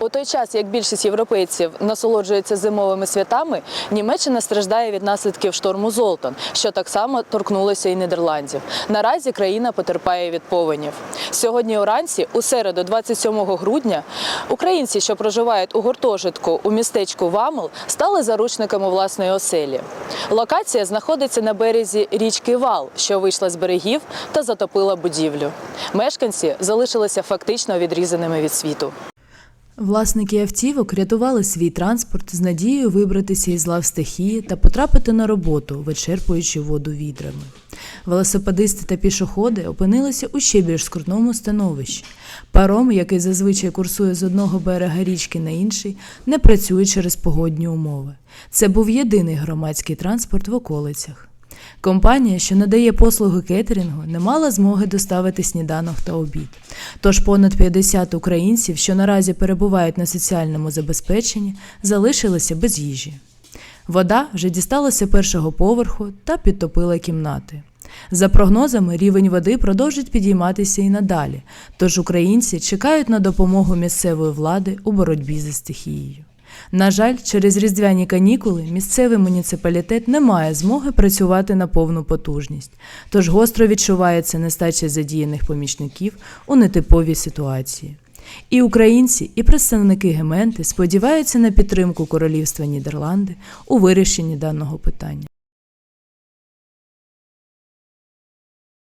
У той час, як більшість європейців насолоджуються зимовими святами, Німеччина страждає від наслідків шторму Золтан, що так само торкнулося і Нідерландів. Наразі країна потерпає від повенів. Сьогодні уранці, у середу, 27 грудня, українці, що проживають у гуртожитку у містечку Вамел, стали заручниками власної оселі. Локація знаходиться на березі річки Вал, що вийшла з берегів та затопила будівлю. Мешканці залишилися фактично відрізаними від світу. Власники автівок рятували свій транспорт з надією вибратися із лав стихії та потрапити на роботу, вичерпуючи воду відрами. Велосипедисти та пішоходи опинилися у ще більш скрутному становищі. Паром, який зазвичай курсує з одного берега річки на інший, не працює через погодні умови. Це був єдиний громадський транспорт в околицях. Компанія, що надає послуги кетерінгу, не мала змоги доставити сніданок та обід. Тож понад 50 українців, що наразі перебувають на соціальному забезпеченні, залишилися без їжі. Вода вже дісталася першого поверху та підтопила кімнати. За прогнозами, рівень води продовжить підійматися і надалі, тож українці чекають на допомогу місцевої влади у боротьбі зі стихією. На жаль, через різдвяні канікули місцевий муніципалітет не має змоги працювати на повну потужність, тож гостро відчувається нестача задіяних помічників у нетиповій ситуації. І українці, і представники Гементи сподіваються на підтримку Королівства Нідерланди у вирішенні даного питання.